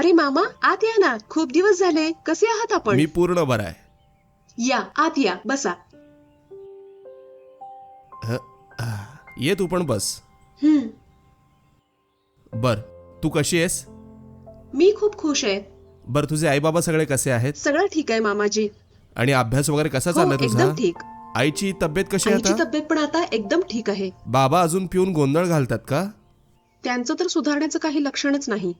अरे मामा आत या ना. खूप दिवस झाले. कसे आहात आपण? मी पूर्ण बरा आहे. या आत या. बसा. ये तू पण बस. हम्म. बर तू कशी आहेस? मी खूप खुश आहे. बर तुझे आई बाबा सगळे कसे आहेत? सगळं ठीक आहे मामाजी. आणि अभ्यास वगैरे कसा हो चाललाय तुझा? एकदम ठीक. आईची तब्येत कशी आहे आईची आता? तब्येत पण आता एकदम ठीक आहे. बाबा अजून पिऊन गोंधळ घालतात का? त्यांचं तर सुधारण्याचं काही लक्षणच नाही.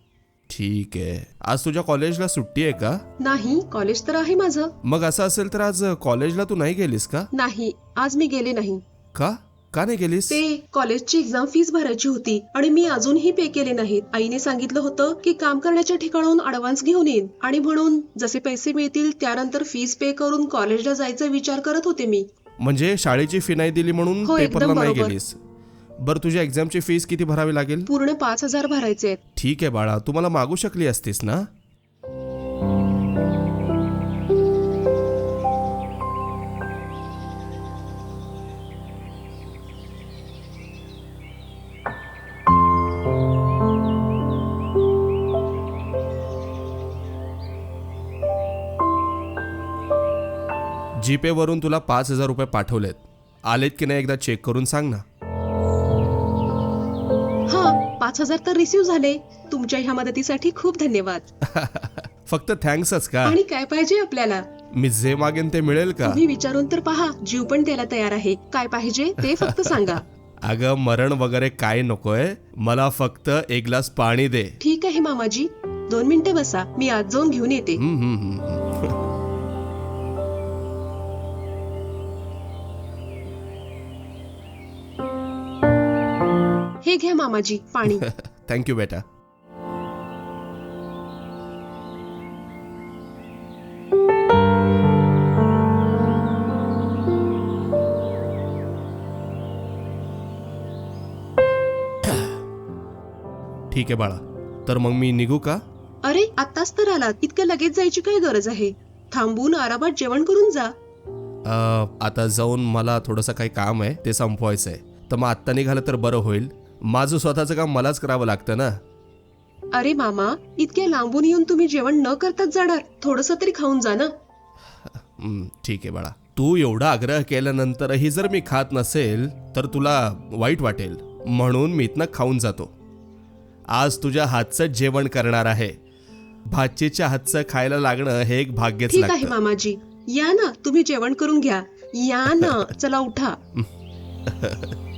ठीक आहे. आज तुझ्या कॉलेजला सुट्टी आहे का? नाही कॉलेज तर आहे माझं. मग असं असेल तर आज कॉलेजला तू नाही गेलीस का? नाही आज मी गेले नाही. का? का नाही गेलीस? ते कॉलेजची एक्झाम फीस भरायची होती आणि मी अजूनही पे केले नाहीत. आईने सांगितलं होतं की काम करण्याच्या ठिकाणाहून अडव्हान्स घेऊन येईन आणि म्हणून जसे पैसे मिळतील त्यानंतर फीस पे करून कॉलेजला जायचा विचार करत होते मी. म्हणजे शाळेची फी नाही दिली म्हणून हो, एकदम पेपरला नाही बरोबर. गेलीस? बर तुझ्या एक्झामची फीस किती भरावी लागेल? पूर्ण पाच हजार भरायचे आहेत. ठीक आहे बाळा तू मला मागू शकली असतीस ना? जीपे वरून तुला पाच हजार रुपये पाठवलेत. आलेत की नाही एकदा चेक करून सांग ना. हा पाच हजार तर रिसिव्ह झाले. तुमच्या ह्या मदतीसाठी खूप धन्यवाद. फक्त थँक्सच का? आणि काय पाहिजे आपल्याला? मी जे मागेन ते मिळेल का? तुम्ही विचारून तर पहा जीव पण द्यायला तयार आहे. काय पाहिजे ते फक्त सांगा. अगं मरण वगैरे काय नकोय. मला फक्त एक ग्लास पाणी दे. ठीक आहे मामाजी. दोन मिनिटं बसा. मी आज जाऊन घेऊन येते. हम्म, हम्म, हम्म, हम्म. हे घ्या मामाजी पाणी. थँक्यू बेटा. ठीक आहे बाळा. तर मग मी निघू का? अरे आत्ताच तर आलात. इतकं लगेच जायची काय गरज आहे? थांबून आरामात जेवण करून जा. अ, आता जाऊन मला थोडंसं काही काम आहे ते संपवायचं आहे तर मग आत्ता निघालं तर बरं होईल. माझं स्वतःचं काम मलाच करावं लागतं ना. अरे मामा इतक्या लांबून येऊन तुम्ही जेवण न करताच जाणार. थोडस तरी खाऊन जा ना. हं, ठीक आहे बाळा. तू एवढा आग्रह केल्यानंतरही जर मी खात नसेल तर तुला वाईट वाटेल. म्हणून मी इथनं खाऊन जातो. आज तुझ्या हातचं जेवण करणार आहे. भाचीच्या हातचं खायला लागणं हे एक भाग्यच ठीक आहे लागतं. मामाजी. या ना तुम्ही जेवण करून घ्या. या ना चला उठा.